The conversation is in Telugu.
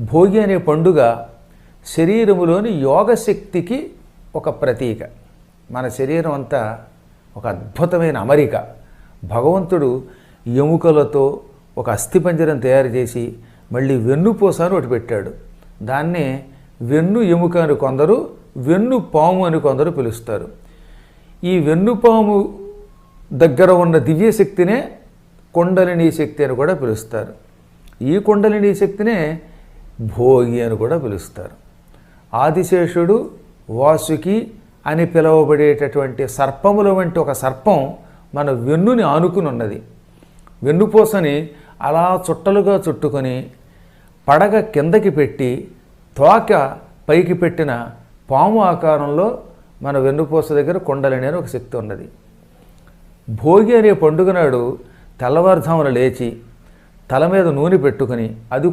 భోగి అనే పండుగ శరీరములోని యోగశక్తికి ఒక ప్రతీక. మన శరీరం అంతా ఒక అద్భుతమైన అమరిక. భగవంతుడు ఎముకలతో ఒక అస్థిపంజరం తయారు చేసి మళ్ళీ వెన్నుపూస అని ఒకటి పెట్టాడు. దాన్నే వెన్ను ఎముక అని కొందరు వెన్ను పాము అని కొందరు పిలుస్తారు. ఈ వెన్నుపాము దగ్గర ఉన్న దివ్యశక్తినే కుండలిని శక్తి అని కూడా పిలుస్తారు. ఈ కుండలిని శక్తినే భోగి అని కూడా పిలుస్తారు. ఆదిశేషుడు వాసుకి అని పిలువబడేటటువంటి సర్పముల వంటి ఒక సర్పం మన వెన్నుని ఆనుకుని ఉన్నది వెన్నుపూసని అలా చుట్టలుగా చుట్టుకొని పడగ కిందకి పెట్టి తోక పైకి పెట్టిన పాము ఆకారంలో మన వెన్నుపూస దగ్గర కొండలనే ఒక శక్తి ఉన్నది. భోగి అనే పండుగ నాడు తెల్లవారుధామున లేచి తల మీద నూనె పెట్టుకుని అది కూడా